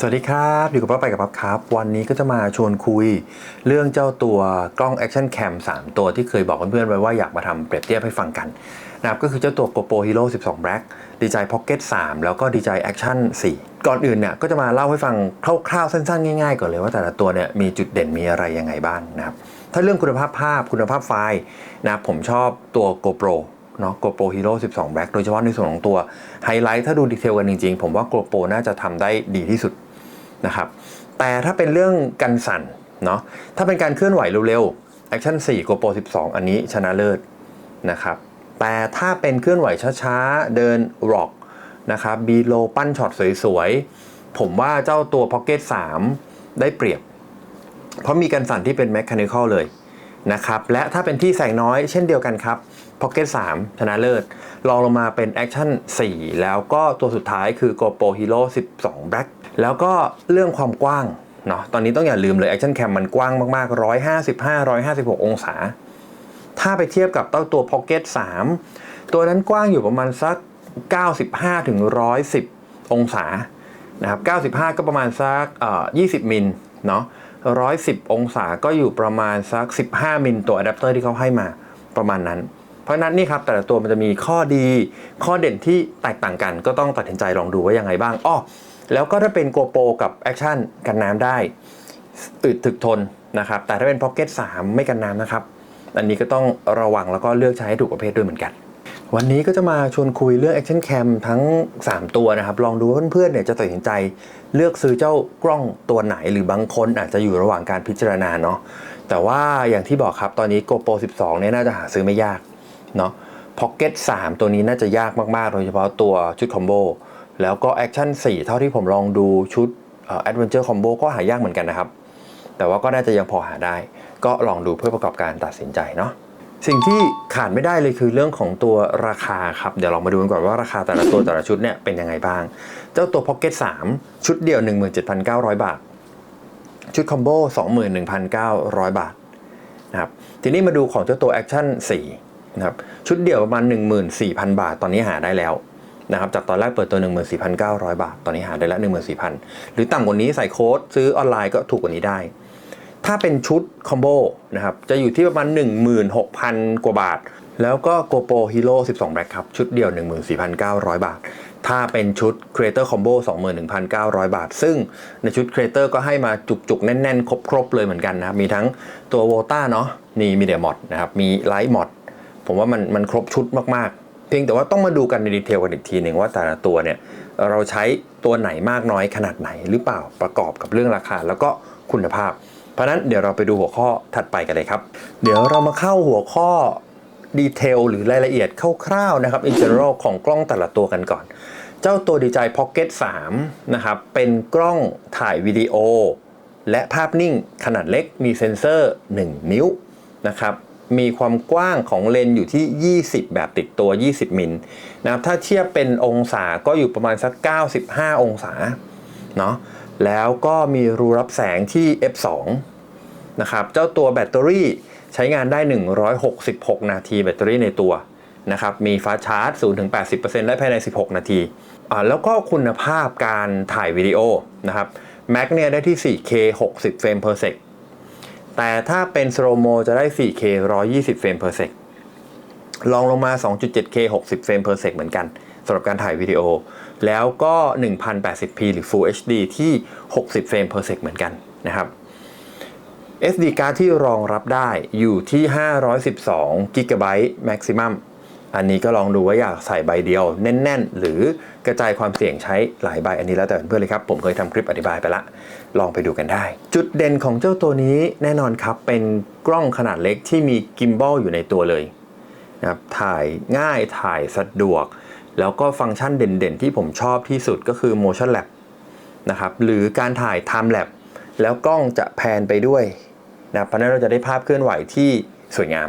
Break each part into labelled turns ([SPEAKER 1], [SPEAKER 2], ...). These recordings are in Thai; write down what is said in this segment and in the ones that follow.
[SPEAKER 1] สวัสดีครับอยู่กับป๊อไปกับป๊อครับ วันนี้ก็จะมาชวนคุย เรื่องเจ้าตัวกล้อง Action Cam 3 ตัวที่เคยบอกเพื่อนๆไว้ว่าอยากมาทำเปรียบเทียบให้ฟังกันนะครับก็คือเจ้าตัว GoPro Hero 12 Black DJI Pocket 3 แล้วก็ DJI Action 4 ก่อนอื่นเนี่ยก็จะมาเล่าให้ฟังคร่าวๆสั้นๆ ง่ายๆ ก่อนเลยว่าแต่ละตัวเนี่ยมีจุดเด่นมีอะไรยังไงบ้างนะครับถ้าเรื่องคุณภาพภาพคุณภาพไฟล์นะผมชอบตัว GoPro เนาะ GoPro Hero 12 Black โดยเฉพาะในส่วนของตัวไฮไลท์ถ้าดูดีเทลกันจริงๆ ผมว่า GoPro น่าจะทำได้ดีที่สุด นะครับ แต่ถ้าเป็นเรื่องกันสั่นเนาะถ้าเป็นการเคลื่อนไหวเร็วๆ Action 4 GoPro 12 อันนี้ชนะเลิศนะครับ แต่ถ้าเป็นเคลื่อนไหวช้าๆ เดินร็อกนะครับบีโลปั้นช็อตสวยๆ ผมว่าเจ้าตัว Pocket 3 ได้เปรียบ เพราะมีกันสั่นที่เป็น Mechanical เลยนะครับ และถ้าเป็นที่แสงน้อยเช่นเดียวกันครับ Pocket 3ชนะเลิศลองลงมาเป็น Action 4แล้วก็ตัวสุดท้ายคือ GoPro Hero 12 Black แล้วก็เรื่องความกว้างเนาะตอนนี้ต้องอย่าลืมเลย Action Cam มันกว้างมากๆ 155 156 องศา ถ้าไปเทียบกับเต้าตัว Pocket 3 ตัวนั้นกว้างอยู่ประมาณสัก 95ถึง110 องศานะครับ95 ก็ประมาณสักเอ่อ20 มิลเนาะ110 องศาก็อยู่ประมาณสัก 15 มิลตัวอะแดปเตอร์ที่เขาให้มาประมาณนั้น เพราะนั้นนี่ครับแต่ละตัวมันจะมีข้อดี ข้อเด่นที่แตกต่างกัน ก็ต้องตัดสินใจลองดูว่ายังไงบ้างอ้อแล้วก็ถ้าเป็น GoPro กับ Action กันน้ำได้อึดถึกทนนะครับ แต่ถ้าเป็น Pocket 3ไม่กันน้ำนะครับ อันนี้ก็ต้องระวังแล้วก็เลือกใช้ให้ถูกประเภทด้วยเหมือนกัน วันนี้ก็จะมาชวนคุยเรื่อง Action Cam ทั้ง 3 ตัวนะครับ ลองดูว่าเพื่อนๆเนี่ยจะตัดสินใจเลือกซื้อเจ้ากล้องตัวไหน หรือบางคนอาจจะอยู่ระหว่างการพิจารณาเนาะแต่ว่าอย่างที่บอกครับตอนนี้ GoPro 12เนี่ยน่าจะหาซื้อไม่ยาก เนาะ Pocket 3ตัวนี้น่าจะยากมาก ๆ โดยเฉพาะตัวชุดคอมโบแล้วก็ Action 4เท่าที่ผมลองดูชุดเอ่อ Adventure Combo ก็หายากเหมือนกันนะครับ แต่ว่าก็น่าจะยังพอหาได้ ก็ลองดูเพื่อประกอบการตัดสินใจเนาะสิ่งที่ขาดไม่ได้เลยคือเรื่องของตัวราคาครับ เดี๋ยวเรามาดูกันก่อนว่าราคาแต่ละตัวแต่ละชุดเนี่ยเป็นยังไงบ้าง เจ้าตัว Pocket 3 ชุดเดียว 17,900 บาท ชุดคอมโบ21,900 บาทนะครับทีนี้มาดูของเจ้าตัว Action 4 นะครับชุดเดี่ยวประมาณ 14,000 บาท ตอนนี้หาได้แล้วนะครับจากตอนแรกเปิดตัว 14,900 บาท ตอนนี้หาได้ล้ว14,000 หรือต่ำกว่านี้ใส่โค้ดซื้อออนไลน์ก็ถูกกว่านี้ได้ ถ้าเป็นชุดคอมโบนะครับจะอยู่ที่ประมาณ 16,000 กว่าบาท แล้วก็ GoPro Hero 12 Black ครับชุดเดียว 14,900 บาท ถ้าเป็นชุด Creator Combo 21,900 บาท ซึ่งในชุด Creator ก็ให้มาจุกๆ แน่นๆ ครบๆ เลยเหมือนกันนะครับมีทั้งตัว Vota เนาะนี่มีเดียมอดนะครับมี Light Mod ผมว่ามันมันครบชุดมากๆ เพียงแต่ว่าต้องมาดูกันในดีเทลกันอีกทีหนึ่งว่าแต่ละตัวเนี่ยเราใช้ตัวไหนมากน้อยขนาดไหนหรือเปล่าประกอบกับเรื่องราคาแล้วก็คุณภาพ เพราะนั้นเดี๋ยวเราไปดูหัวข้อถัดไปกันเลยครับ เดี๋ยวเรามาเข้าหัวข้อดีเทลหรือรายละเอียดคร่าวๆนะครับ in general ของกล้องแต่ละตัวกันก่อน เจ้าตัว DJI Pocket 3 นะครับ เป็นกล้องถ่ายวิดีโอ และภาพนิ่งขนาดเล็กมีเซ็นเซอร์ 1 นิ้วนะครับ มีความกว้างของเลนอยู่ที่ 20 แบบติดตัว 20 มิลนะครับถ้าเทียบเป็นองศาก็อยู่ประมาณสัก 95 องศาเนาะแล้วก็มีรูรับแสงที่ f2 นะครับเจ้าตัวแบตเตอรี่ใช้งานได้ 166 นาทีแบตเตอรี่ในตัวนะครับมีฟ้าชาร์จ 0-80%ได้ภายใน 16 นาทีอ่าแล้วก็คุณภาพการถ่ายวิดีโอนะครับ Mac เนี่ยได้ที่ 4K 60 เฟรม per sec แต่ถ้าเป็นสโลโมจะได้ 4K 120 เฟรม per sec ลองลงมา 2.7K 60 เฟรม per sec เหมือนกันสำหรับการถ่ายวิดีโอ แล้วก็ 1080p หรือ Full HD ที่ 60 เฟรม per sec เหมือนกันนะครับ SD card ที่รองรับได้อยู่ที่ 512 GB maximum อันนี้ก็ลองดูว่าอยากใส่ใบเดียวแน่น ๆ หรือกระจายความเสี่ยงใช้หลายใบอันนี้แล้วแต่เพื่อนเลยครับ ผมเคยทำคลิปอธิบายไปละ ลองไปดูกันได้ จุดเด่นของเจ้าตัวนี้แน่นอนครับเป็นกล้องขนาดเล็กที่มีกิมบอลอยู่ในตัวเลยนะครับถ่ายง่ายถ่ายสะดวก แล้วก็ฟังก์ชันเด่นๆ ที่ผมชอบที่สุดก็คือ motion lab นะครับหรือการถ่าย time lap แล้วกล้องจะแพนไปด้วยนะเพราะฉะนั้นเราจะได้ภาพเคลื่อนไหวที่สวยงาม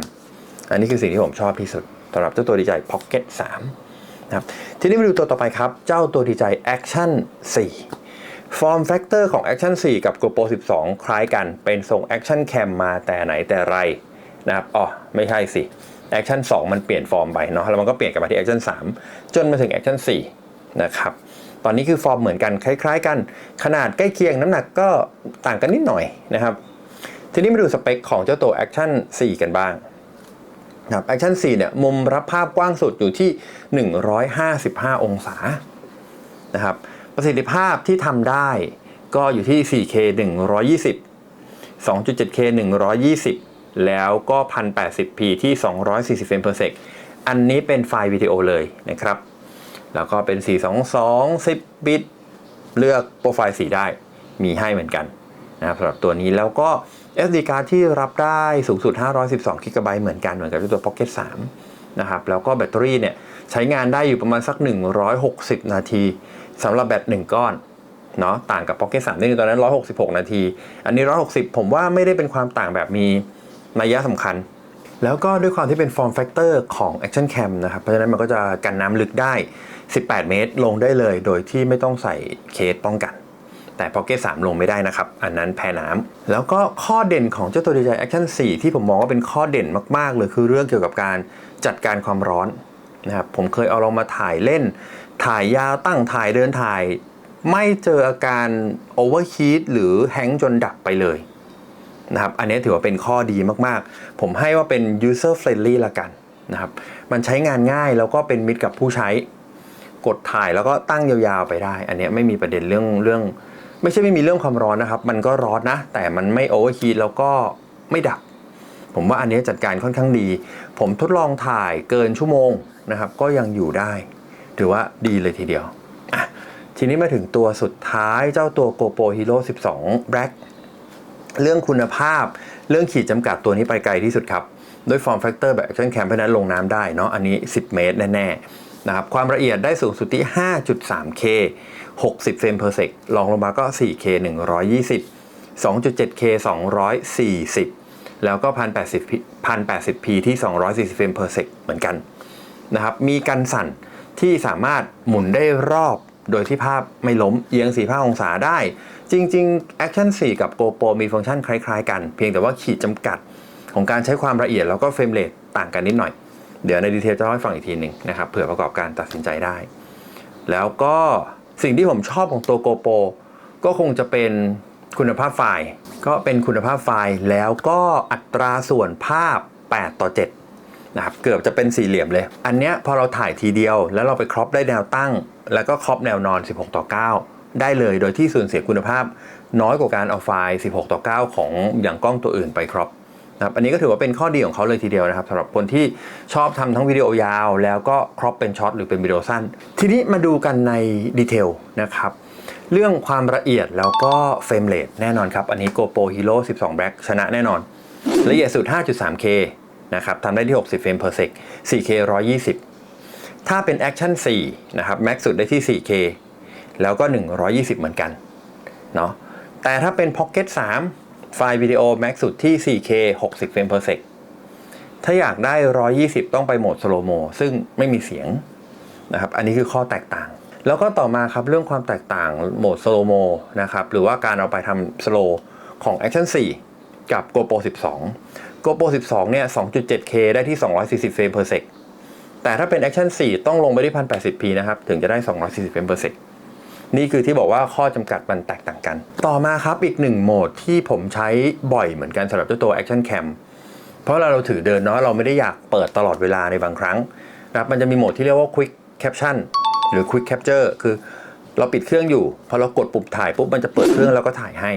[SPEAKER 1] อันนี้คือสิ่งที่ผมชอบที่สุด สำหรับเจ้าตัว DJI Pocket 3นะครับทีนี้มาดูตัวต่อไปครับ เจ้าตัว DJI Action 4 Form Factor ของ Action 4 กับ GoPro 12 คล้ายกันเป็นทรง Action Cam มาแต่ไหนแต่ไรนะครับอ๋อไม่ใช่สิ Action 2 มันเปลี่ยนฟอร์มไปเนาะแล้วมันก็เปลี่ยนกลับมาที่ Action 3 จนมาถึง Action 4 นะครับตอนนี้คือฟอร์มเหมือนกันคล้ายๆ กันขนาดใกล้เคียงน้ำหนักก็ต่างกันนิดหน่อยนะครับทีนี้มาดูสเปคของเจ้าตัว Action 4 กันบ้าง ครับ Action 4เนี่ยมุมรับภาพกว้างสุดอยู่ที่ 155 องศานะครับประสิทธิภาพที่ทำได้ก็อยู่ที่ 4K 120 2.7K 120 แล้วก็ 1080p ที่ 240 เฟรม per sec อันนี้เป็นไฟล์วิดีโอเลยนะครับ แล้วก็เป็น 422 10 บิต เลือกโปรไฟล์สีได้มีให้เหมือนกันนะครับสำหรับตัวนี้แล้วก็ SD card ที่รับได้สูงสุด 512 g b เหมือนกันเหมือนกับตัว Pocket 3 นะครับ แล้วก็แบตเตอรี่เนี่ยใช้งานได้อยู่ประมาณสัก 160 นาทีสำหรับแบต 1 ก้อนเนาะต่างกับ Pocket 3ที่ตอนนั้น 166 นาที อันนี้ 160 ผมว่าไม่ได้เป็นความต่างแบบมีนัยยะสำคัญ แล้วก็ด้วยความที่เป็น form factor ของ Action Cam นะครับ เพราะฉะนั้นมันก็จะกันน้ำลึกได้ 18 เมตรลงได้เลย โดยที่ไม่ต้องใส่เคสป้องกัน แต่ Pocket 3ลงไม่ได้นะครับ อันนั้นแพ้น้ำแล้วก็ข้อเด่นของเจ้าตัว DJI Action 4 ที่ผมมองว่าเป็นข้อเด่นมาก ๆ เลยคือเรื่องเกี่ยวกับการจัดการความร้อนนะครับผมเคยเอาลองมาถ่ายเล่น ถ่ายยาวตั้งถ่ายเดินถ่าย ไม่เจออาการ overheat หรือแฮงจนดับไปเลยนะครับอันนี้ถือว่าเป็นข้อดีมากๆ ผมให้ว่าเป็น user friendly ละกันนะครับมันใช้งานง่ายแล้วก็เป็นมิตรกับผู้ใช้ กดถ่ายแล้วก็ตั้งยาวๆไปได้ อันนี้ไม่มีประเด็นเรื่องเรื่อง ไม่ใช่ไม่มีเรื่องความร้อนนะครับ มันก็ร้อนนะ แต่มันไม่โอเวอร์ฮีทแล้วก็ไม่ดับ ผมว่าอันนี้จัดการค่อนข้างดี ผมทดลองถ่ายเกินชั่วโมงนะครับ ก็ยังอยู่ได้ ถือว่าดีเลยทีเดียวอะทีนี้มาถึงตัวสุดท้ายเจ้าตัว GoPro Hero 12 Black เรื่องคุณภาพเรื่องขีดจำกัดตัวนี้ไปไกลที่สุดครับ ด้วย form factor แบบ Action Cam เพราะนั้นลงน้ำได้เนาะอันนี้ 10 เมตรแน่ๆนะครับความละเอียดได้สูงสุดที่ 5.3K 60 เฟรม per sec ลองลงมาก็ 4K 120 2.7K 240 แล้วก็ 1080p 1080p ที่ 240 เฟรม per sec เหมือนกันนะครับ มีกันสั่นที่สามารถหมุนได้รอบโดยที่ภาพไม่ล้มเอียง 45 องศาได้ จริง ๆ Action 4 กับ GoPro มีฟังก์ชันคล้าย ๆ กัน เพียงแต่ว่าขีดจำกัดของการใช้ความละเอียดแล้วก็เฟรมเรทต่างกันนิดหน่อย เดี๋ยวในดีเทลจะเล่าให้ฟังอีกทีหนึ่งนะครับเผื่อประกอบการตัดสินใจได้ แล้วก็ สิ่งที่ผมชอบของตัว GoPro ก็คงจะเป็นคุณภาพไฟล์ ก็เป็นคุณภาพไฟล์แล้วก็อัตราส่วนภาพ 8 ต่อ 7 นะครับ เกือบจะเป็นสี่เหลี่ยมเลย อันเนี้ยพอเราถ่ายทีเดียวแล้วเราไปครอปได้แนวตั้ง แล้วก็ครอปแนวนอน 16 ต่อ 9 ได้เลยโดยที่สูญเสียคุณภาพ น้อยกว่าการเอาไฟล์ 16 ต่อ 9 ของอย่างกล้องตัวอื่นไปครอป นะครับอันนี้ก็ถือว่าเป็นข้อดีของเขาเลยทีเดียวนะครับสำหรับคนที่ชอบทำทั้งวิดีโอยาว แล้วก็ครอปเป็นช็อตหรือเป็นวิดีโอสั้น ทีนี้มาดูกันในดีเทลนะครับเรื่องความละเอียดแล้วก็เฟรมเรทแน่นอนครับ อันนี้ GoPro Hero 12 Black ชนะแน่นอน ละเอียดสุด 5.3K นะครับทำได้ที่ 60 เฟรม per sec 4K 120 ถ้าเป็น Action 4 นะครับ Max สุดได้ที่ 4K แล้วก็ 120 เหมือนกันเนาะแต่ถ้าเป็น Pocket 3 ไฟล์วิดีโอ Max สุดที่ 4K 60 เฟรม per sec ถ้าอยากได้ 120 ต้องไปโหมด slow mo ซึ่งไม่มีเสียงนะครับ อันนี้คือข้อแตกต่าง แล้วก็ต่อมาครับเรื่องความแตกต่างโหมด slow mo นะครับ หรือว่าการเอาไปทำ slow ของ Action 4 กับ GoPro 12 GoPro 12 เนี่ย 2.7K ได้ที่ 240 เฟรม per sec แต่ถ้าเป็น Action 4 ต้องลงไปที่ 1080p นะครับ ถึงจะได้ 240 เฟรม per sec นี่คือที่บอกว่าข้อจำกัดมันแตกต่างกัน ต่อมาครับอีกหนึ่งโหมดที่ผมใช้บ่อยเหมือนกันสำหรับเจ้าตัว Action Cam เพราะเราเราถือเดินเนาะเราไม่ได้อยากเปิดตลอดเวลาในบางครั้งนะครับมันจะมีโหมดที่เรียกว่า Quick Caption หรือ Quick Capture คือเราปิดเครื่องอยู่ พอเรากดปุ่มถ่ายปุ๊บมันจะเปิดเครื่องแล้วก็ถ่ายให้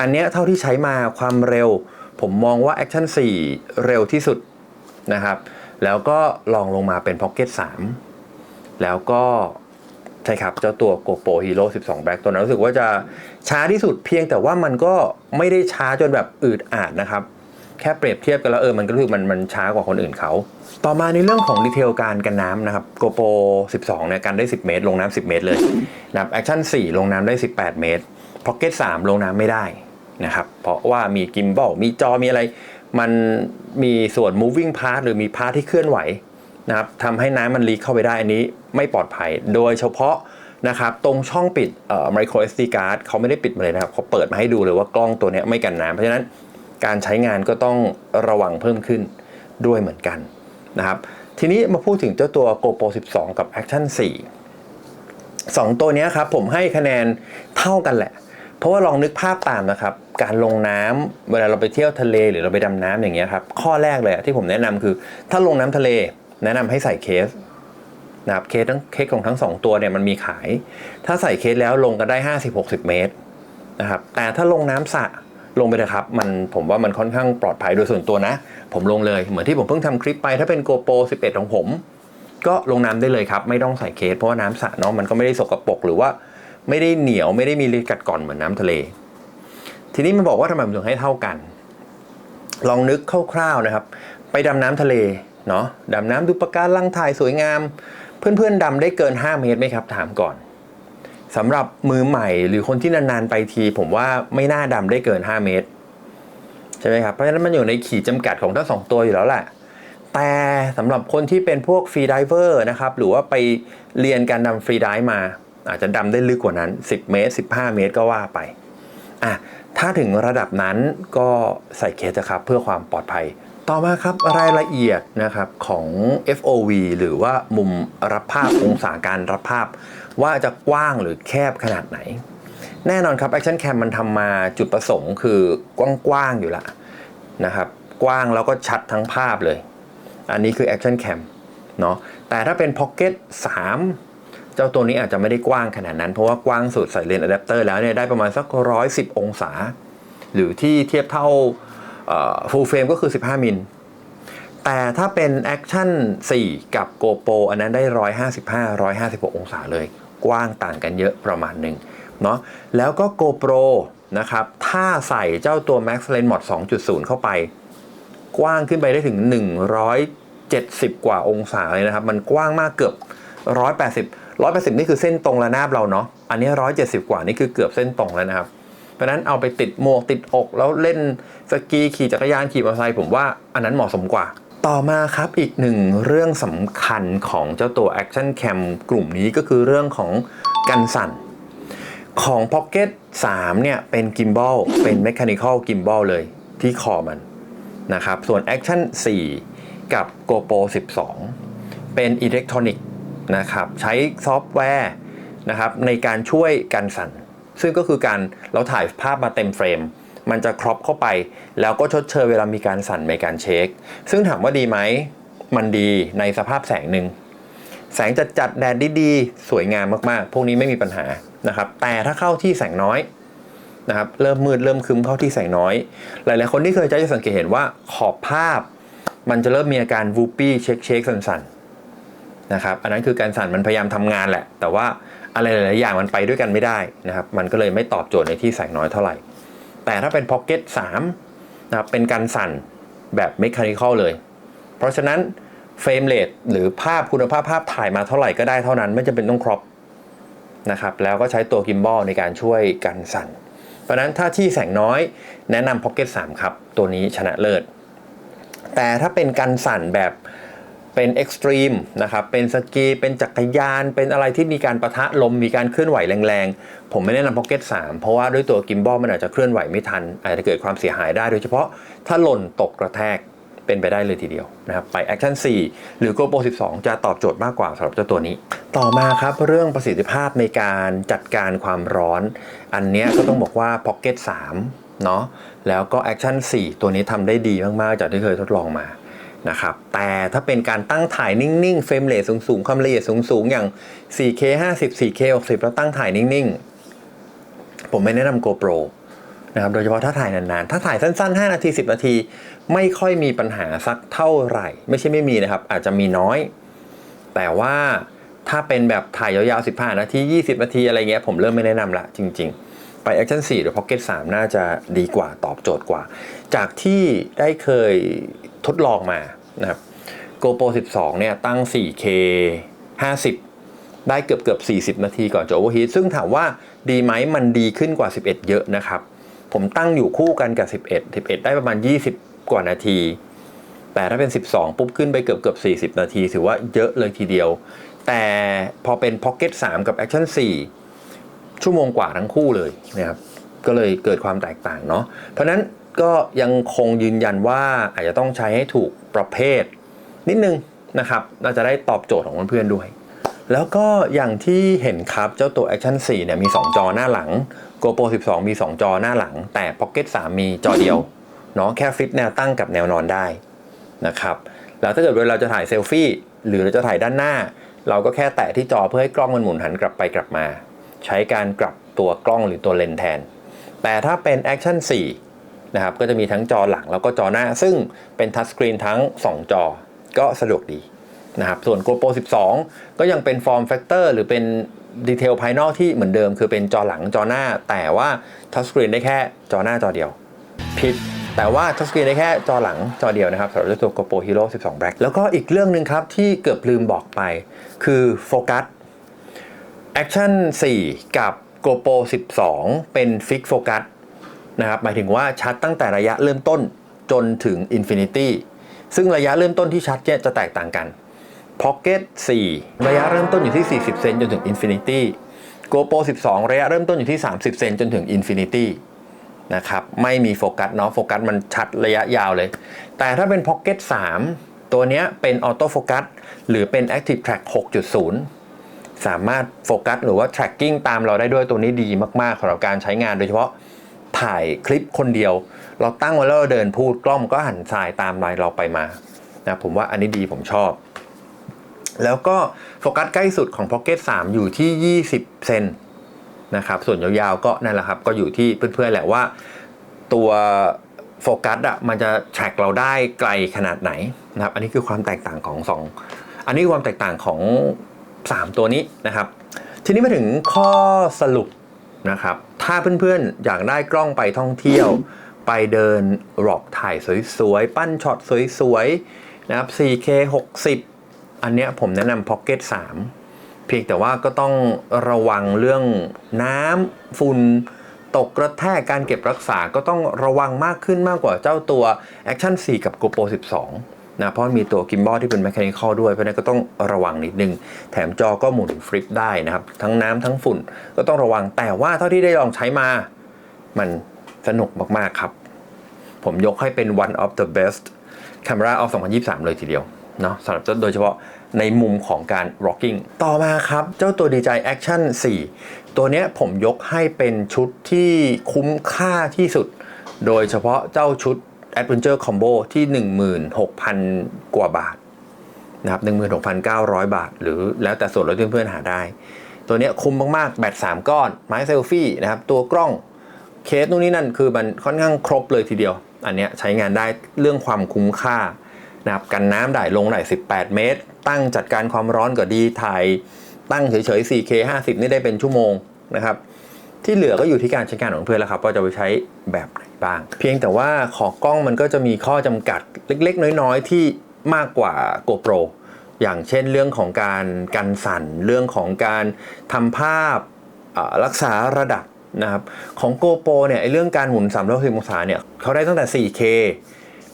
[SPEAKER 1] อันเนี้ยเท่าที่ใช้มาความเร็ว ผมมองว่า Action 4 เร็วที่สุดนะครับ แล้วก็ลองลงมาเป็น Pocket 3 แล้วก็ ใช่ครับ เจ้าตัว GoPro Hero 12 Black ตัวนั้นรู้สึกว่าจะช้าที่สุดเพียงแต่ว่ามันก็ไม่ได้ช้าจนแบบอืดอาดนะครับ แค่เปรียบเทียบกันแล้วเออมันก็รู้สึกมันมันช้ากว่าคนอื่นเขา ต่อมาในเรื่องของดีเทลการกันน้ำนะครับ GoPro 12 เนี่ยกันได้ 10 เมตร ลงน้ำ10 เมตรเลยนะครับ Action 4 ลงน้ำได้ 18 เมตร Pocket 3 ลงน้ำไม่ได้นะครับเพราะว่ามีกิมบอลมีจอมีอะไร มันมีส่วน moving part หรือมีพาร์ทที่เคลื่อนไหว นะครับทำให้น้ำมันลีกเข้าไปได้อันนี้ไม่ปลอดภัย โดยเฉพาะนะครับตรงช่องปิดเอ่อ micro SD card เขาไม่ได้ปิดมาเลยนะครับเขาเปิดมาให้ดูเลยว่ากล้องตัวนี้ไม่กันน้ำเพราะฉะนั้นการใช้งานก็ต้องระวังเพิ่มขึ้นด้วยเหมือนกันนะครับทีนี้มาพูดถึงเจ้าตัว GoPro 12 กับ Action 4สองตัวนี้ครับผมให้คะแนนเท่ากันแหละ เพราะว่าลองนึกภาพตามนะครับ การลงน้ำเวลาเราไปเที่ยวทะเลหรือเราไปดำน้ำอย่างเงี้ยครับข้อแรกเลยที่ผมแนะนำคือ ถ้าลงน้ำทะเล แนะนำให้ใส่เคสนะครับเคสทั้งเคสของทั้งสองตัวเนี่ยมันมีขาย ถ้าใส่เคสแล้วลงกันได้ 50-60 เมตรนะครับแต่ถ้าลงน้ำสระลงไปเลยครับมันผมว่ามันค่อนข้างปลอดภัยโดยส่วนตัวนะ ผมลงเลยเหมือนที่ผมเพิ่งทำคลิปไปถ้าเป็น GoPro 11 ของผม ก็ลงน้ำได้เลยครับ ไม่ต้องใส่เคสเพราะว่าน้ำสระเนาะมันก็ไม่ได้สกปรกหรือว่าไม่ได้เหนียวไม่ได้มีฤทธิ์กัดกร่อนเหมือนน้ำทะเล ทีนี้มันบอกว่าทำไมมันถึงให้เท่ากัน ลองนึกคร่าวๆนะครับ ไปดำน้ำทะเล เนาะดำน้ำดูปะการังถ่ายสวยงาม เพื่อนๆดำได้เกิน 5 เมตรไหมครับ ถามก่อนสำหรับมือใหม่หรือคนที่นานๆไปที ผมว่าไม่น่าดำได้เกิน 5 เมตรใช่ไหมครับเพราะฉะนั้นมันอยู่ในขีดจำกัดของทั้งสองตัวอยู่แล้วแหละแต่สำหรับคนที่เป็นพวกฟรีดิเวอร์นะครับหรือว่าไปเรียนการดำฟรีดิมา อาจจะดำได้ลึกกว่านั้น 10 เมตร 15 เมตรก็ว่าไปอะถ้าถึงระดับนั้นก็ใส่เคสครับเพื่อความปลอดภัย ต่อมาครับรายละเอียดนะครับของ FOV หรือว่ามุมรับภาพองศาการรับภาพ ว่าจะกว้างหรือแคบขนาดไหน แน่นอนครับ Action Cam มันทำมาจุดประสงค์คือกว้างๆอยู่ละนะครับกว้างแล้วก็ชัดทั้งภาพเลย อันนี้คือ Action Cam เนาะแต่ถ้าเป็น Pocket 3 เจ้าตัวนี้อาจจะไม่ได้กว้างขนาดนั้น เพราะว่ากว้างสุดใส่เลนส์อะแดปเตอร์แล้วเนี่ยได้ประมาณสัก 110 องศา หรือที่เทียบเท่า full frame ก็คือ 15 มิล แต่ถ้าเป็น Action 4 กับ GoPro อันนั้นได้ 155 156 องศาเลย กว้างต่างกันเยอะประมาณหนึ่งเนาะแล้วก็ GoPro นะครับ ถ้าใส่เจ้าตัว Max Lens Mod 2.0 เข้าไป กว้างขึ้นไปได้ถึง 170 กว่าองศาเลยนะครับ มันกว้างมากเกือบ 180 180 นี่คือเส้นตรงระนาบเราเนาะ อันนี้ 170 กว่านี่คือเกือบเส้นตรงแล้วนะครับ เพราะนั้นเอาไปติดหมวกติดอกแล้วเล่นสกีขี่จักรยานขี่มอเตอร์ไซค์ผมว่าอันนั้นเหมาะสมกว่าต่อมาครับอีกหนึ่งเรื่องสำคัญของเจ้าตัว Action Cam กลุ่มนี้ก็คือเรื่องของกันสั่น ของ Pocket 3 เนี่ยเป็นกิมบ a ลเป็น Mechanical Gimbal เลยที่คอมันนะครับส่วน Action 4 กับ GoPro 12 เป็นอิเล็กทรอนิกส์นะครับใช้ซอฟต์แวร์นะครับในการช่วยกันสั่น ซึ่งก็คือการเราถ่ายภาพมาเต็มเฟรม มันจะครอปเข้าไป แล้วก็ชดเชยเวลามีการสั่นในการเช็ค ซึ่งถามว่าดีไหม มันดีในสภาพแสงหนึ่ง แสงจัดจัดแดดดีๆ สวยงามมากๆ พวกนี้ไม่มีปัญหานะครับ แต่ถ้าเข้าที่แสงน้อยนะครับ เริ่มมืดเริ่มคึมเข้าที่แสงน้อย หลายๆคนที่เคยใช้จะสังเกตเห็นว่าขอบภาพ มันจะเริ่มมีอาการวูปี้เช็คเช็คสั่นๆนะครับ อันนั้นคือการสั่นมันพยายามทำงานแหละ แต่ว่า อะไรหลายๆอย่างมันไปด้วยกันไม่ได้นะครับ มันก็เลยไม่ตอบโจทย์ในที่แสงน้อยเท่าไหร่ แต่ถ้าเป็น Pocket 3นะครับเป็นการสั่นแบบเมคานิคอลเลย เพราะฉะนั้นเฟรมเรทหรือภาพคุณภาพภาพถ่ายมาเท่าไหร่ก็ได้เท่านั้น ไม่จำเป็นต้องครอปนะครับแล้วก็ใช้ตัวกิมบอลในการช่วยกันสั่น เพราะนั้นถ้าที่แสงน้อยแนะนำ Pocket 3ครับ ตัวนี้ชนะเลิศ แต่ถ้าเป็นกันสั่นแบบ เป็นเอ็กซ์ตรีมนะครับเป็นสกีเป็นจักรยาน เป็นอะไรที่มีการประทะลมมีการเคลื่อนไหวแรงๆ ผมไม่แนะนำ Pocket 3เพราะว่าด้วยตัวกิมบอลมันอาจจะเคลื่อนไหวไม่ทัน อาจจะเกิดความเสียหายได้โดยเฉพาะถ้าหล่นตกกระแทกเป็นไปได้เลยทีเดียวนะครับไป Action 4 หรือ GoPro 12 จะตอบโจทย์มากกว่าสำหรับเจ้าตัวนี้ ต่อมาครับเรื่องประสิทธิภาพในการจัดการความร้อน อันนี้ก็ต้องบอกว่า Pocket 3เนาะแล้วก็ Action 4 ตัวนี้ทำได้ดีมาก ๆ จากที่เคยทดลองมา นะครับแต่ถ้าเป็นการตั้งถ่ายนิ่งๆเฟรมเรทสูงๆความละเอียดสูงๆ อย่าง 4K 50 4K 60 แล้วตั้งถ่ายนิ่งๆ ผมไม่แนะนำ GoPro นะครับโดยเฉพาะถ้าถ่ายนานๆ ถ้าถ่ายสั้นๆ 5 นาที 10 นาที ไม่ค่อยมีปัญหาสักเท่าไหร่ ไม่ใช่ไม่มีนะครับ อาจจะมีน้อย แต่ว่าถ้าเป็นแบบถ่ายยาวๆ 15 นาที 20 นาทีอะไรเงี้ยผมเริ่มไม่แนะนำละจริง ๆ ไป Action 4 หรือ Pocket 3 น่าจะดีกว่าตอบโจทย์กว่า จากที่ได้เคยทดลองมานะครับ GoPro 12 เนี่ยตั้ง 4K 50 ได้เกือบเกือบ40 นาทีก่อนจะ overheat ซึ่งถามว่าดีไหมมันดีขึ้นกว่า 11 เยอะนะครับ ผมตั้งอยู่คู่กันกับ 11 11 ได้ประมาณ 20 กว่านาที แต่ถ้าเป็น 12 ปุ๊บขึ้นไปเกือบเกือบ40 นาที ถือว่าเยอะเลยทีเดียว แต่พอเป็น Pocket 3 กับ Action 4 ชั่วโมงกว่าทั้งคู่เลยนะครับก็เลยเกิดความแตกต่างเนาะเพราะนั้นก็ยังคงยืนยันว่าอาจจะต้องใช้ให้ถูกประเภท นิดนึงนะครับเราจะได้ตอบโจทย์ของเพื่อนๆด้วย แล้วก็อย่างที่เห็นครับเจ้าตัว Action 4เนี่ยมี 2 จอหน้าหลัง GoPro 12 มี 2 จอหน้าหลัง แต่ Pocket 3 มีจอเดียวเนาะแค่ฟิตแนวตั้งกับแนวนอนได้นะครับแล้วถ้าเกิดเวลาเราจะถ่ายเซลฟี่หรือเราจะถ่ายด้านหน้า เราก็แค่แตะที่จอเพื่อให้กล้องมันหมุนหันกลับไปกลับมา ใช้การกลับตัวกล้องหรือตัวเลนแทน แต่ถ้าเป็น Action 4 นะครับ ก็จะมีทั้งจอหลังแล้วก็จอหน้า ซึ่งเป็นทัชสกรีนทั้ง 2 จอ ก็สะดวกดีนะครับ ส่วน GoPro 12 ก็ยังเป็นฟอร์มแฟกเตอร์หรือเป็นดีเทลภายนอกที่เหมือนเดิม คือเป็นจอหลังจอหน้า แต่ว่าทัชสกรีนได้แค่จอหน้าจอเดียว ผิดแต่ว่าทัชสกรีนได้แค่จอหลังจอเดียวนะครับสำหรับตัว GoPro Hero 12 Black แล้วก็อีกเรื่องหนึ่งครับที่เกือบลืมบอกไป คือโฟกัส Action 4 กับ GoPro 12 เป็น Fix Focus นะครับ หมายถึงว่าชัดตั้งแต่ระยะเริ่มต้นจนถึง Infinity ซึ่งระยะเริ่มต้นที่ชัดเนี่ยจะแตกต่างกัน Pocket 4 ระยะเริ่มต้นอยู่ที่ 40 เซนจนถึง Infinity GoPro 12 ระยะเริ่มต้นอยู่ที่ 30 เซนจนถึง Infinity นะครับ ไม่มีโฟกัสเนาะโฟกัสมันชัดระยะยาวเลย แต่ถ้าเป็น Pocket 3 ตัวเนี้ยเป็นออโต้โฟกัสหรือเป็น Active Track 6.0 สามารถโฟกัสหรือว่า tracking ตามเราได้ด้วยตัวนี้ดีมากๆสำหรับการใช้งานโดยเฉพาะถ่ายคลิปคนเดียว เราตั้งไว้แล้วเราเดินพูดกล้องก็หันสายตามรายเราไปมานะผมว่าอันนี้ดีผมชอบ แล้วก็โฟกัสใกล้สุดของ Pocket 3 อยู่ที่ 20 เซนนะครับส่วนยาวๆก็นั่นแหละครับ ก็อยู่ที่เพื่อนๆแหละว่า ตัวโฟกัสอะมันจะ track เราได้ไกลขนาดไหนนะครับอันนี้คือความแตกต่างของ 2 อันนี้คือความแตกต่างของ 3 ตัวนี้นะครับ ทีนี้มาถึงข้อสรุปนะครับ ถ้าเพื่อนๆ อยากได้กล้องไปท่องเที่ยว ไปเดินหลอกถ่ายสวยๆ ปั้นช็อตสวยๆ นะครับ 4K 60 อันเนี้ยผมแนะนำ Pocket 3 เพียงแต่ว่าก็ต้องระวังเรื่องน้ำฝุ่นตกกระแทกการเก็บรักษาก็ต้องระวังมากขึ้นมากกว่าเจ้าตัว Action 4 กับ GoPro 12 นะเพราะมีตัวกิมบอลที่เป็น Mechanical ด้วย เพราะนั้นก็ต้องระวังนิดนึง แถมจอก็หมุนฟลิปได้นะครับ ทั้งน้ำทั้งฝุ่นก็ต้องระวังแต่ว่าเท่าที่ได้ลองใช้มา มันสนุกมาก ๆ ครับ ผมยกให้เป็น one of the best camera of 2023 เลยทีเดียวเนาะสำหรับเจ้าโดยเฉพาะในมุมของการ rocking ต่อมาครับ เจ้าตัว DJI Action 4 ตัวนี้ผมยกให้เป็นชุดที่คุ้มค่าที่สุด โดยเฉพาะเจ้าชุด Adventure Combo ที่ 16,000 กว่าบาทนะครับ16,900 บาท หรือแล้วแต่ส่วนลดที่เพื่อนๆหาได้ ตัวนี้คุ้มมาก ๆ แบต 3 ก้อน ไม้เซลฟี่นะครับ ตัวกล้องเคสนู่นนี่นั่น คือมันค่อนข้างครบเลยทีเดียว อันเนี้ยใช้งานได้เรื่องความคุ้มค่านะครับกันน้ำได้ลงได้ 18 เมตร ตั้งจัดการความร้อนก็ดีถ่ายตั้งเฉยๆ 4K 50 นี่ได้เป็นชั่วโมงนะครับ ที่เหลือก็อยู่ที่การใช้งานของเพื่อนแล้วครับว่าจะไปใช้แบบไหนบ้าง เพียงแต่ว่าขอกล้องมันก็จะมีข้อจำกัดเล็ก ๆ น้อยๆ ที่มากกว่า GoPro อย่างเช่นเรื่องของการกันสั่นเรื่องของการทำภาพรักษาระดับนะครับของ GoPro เนี่ยไอเรื่องการหมุน360องศาเนี่ยเขาได้ตั้งแต่ 4K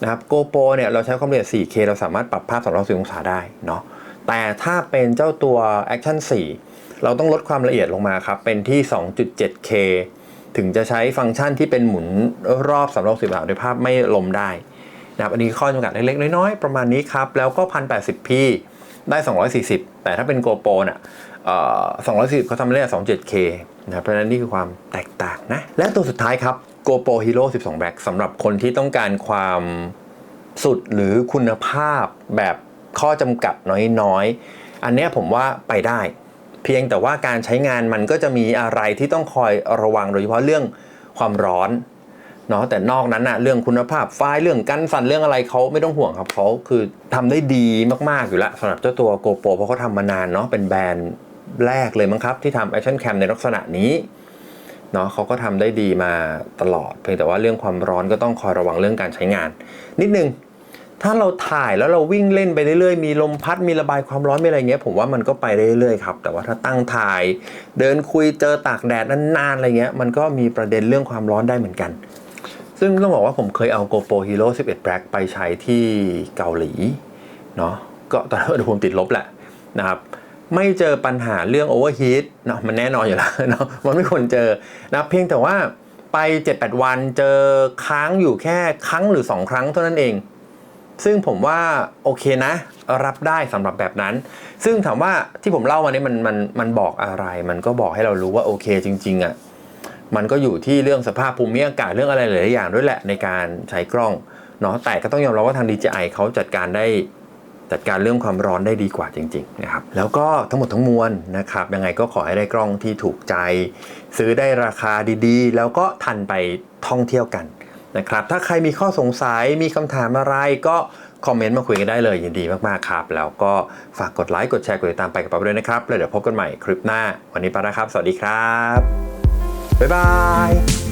[SPEAKER 1] นะครับ GoPro เนี่ยเราใช้ความละเอียด 4K เราสามารถปรับภาพ360องศาได้เนาะแต่ถ้าเป็นเจ้าตัว Action 4 เราต้องลดความละเอียดลงมาครับ เป็นที่ 2.7K ถึงจะใช้ฟังก์ชันที่เป็นหมุนรอบ360องศาด้วยภาพไม่ลมได้นะครับอันนี้ข้อจำกัดเล็กๆ น้อยๆ ประมาณนี้ครับ แล้วก็ 1080p ได้ 240 แต่ถ้าเป็น GoPro น่ะเอ่อ240เขาทำได้ 27K นะครับเพราะฉะนั้นนี่คือความแตกต่างนะ และตัวสุดท้ายครับ GoPro Hero 12 Black สำหรับคนที่ต้องการความสุดหรือคุณภาพแบบข้อจำกัดน้อยๆ อันนี้ผมว่าไปได้ เพียงแต่ว่าการใช้งานมันก็จะมีอะไรที่ต้องคอยระวังโดยเฉพาะเรื่องความร้อนเนาะแต่นอกนั้นนะเรื่องคุณภาพไฟล์เรื่องกันสั่นเรื่องอะไรเขาไม่ต้องห่วงครับเขาคือทำได้ดีมากๆอยู่แล้วสำหรับเจ้าตัว GoPro เพราะเขาทำมานานเนาะเป็นแบรนด์แรกเลยมั้งครับ ที่ทำ Action Cam ในลักษณะนี้เนาะเขาก็ทำได้ดีมาตลอด เพียงแต่ว่าเรื่องความร้อนก็ต้องคอยระวังเรื่องการใช้งาน นิดนึง ถ้าเราถ่ายแล้วเราวิ่งเล่นไปเรื่อยๆ มีลมพัดมีระบายความร้อนมีอะไรเงี้ยผมว่ามันก็ไปได้เรื่อยๆครับ แต่ว่าถ้าตั้งถ่าย เดินคุยเจอตากแดดนานๆอะไรเงี้ยมันก็มีประเด็นเรื่องความร้อนได้เหมือนกัน ซึ่งต้องบอกว่าผมเคยเอา GoPro Hero 11 Black ไปใช้ที่เกาหลีเนาะก็ตอนนั้นอุณหภูมิติดลบแหละนะครับไม่เจอปัญหาเรื่อง overheat เนาะมันแน่นอนอยู่แล้วเนาะมันไม่ควรเจอนะเพียงแต่ว่าไป 7-8 วันเจอค้างอยู่แค่ครั้งหรือ 2 ครั้งเท่านั้นเอง ซึ่งผมว่าโอเคนะ รับได้สำหรับแบบนั้น ซึ่งถามว่าที่ผมเล่ามานี้มันมันมันบอกอะไร มันก็บอกให้เรารู้ว่าโอเคจริงๆอะ่ะมันก็อยู่ที่เรื่องสภาพภูมิอากาศเรื่องอะไรหลายๆอย่างด้วยแหละในการใช้กล้องเนาะแต่ก็ต้องยอมรับว่าทาง DJI เขาจัดการได้จัดการเรื่องความร้อนได้ดีกว่าจริงๆนะครับแล้วก็ทั้งหมดทั้งมวลนะครับยังไงก็ขอให้ได้กล้องที่ถูกใจ ซื้อได้ราคาดีๆ แล้วก็ทันไปท่องเที่ยวกัน นะครับ ถ้าใครมีข้อสงสัยมีคำถามอะไรก็คอมเมนต์มาคุยกันได้เลยยินดีมากๆครับ แล้วก็ฝากกดไลค์กดแชร์กดติดตามไปกับเราด้วยนะครับแล้วเดี๋ยวพบกันใหม่คลิปหน้า วันนี้ไปนะครับ สวัสดีครับ บ๊ายบาย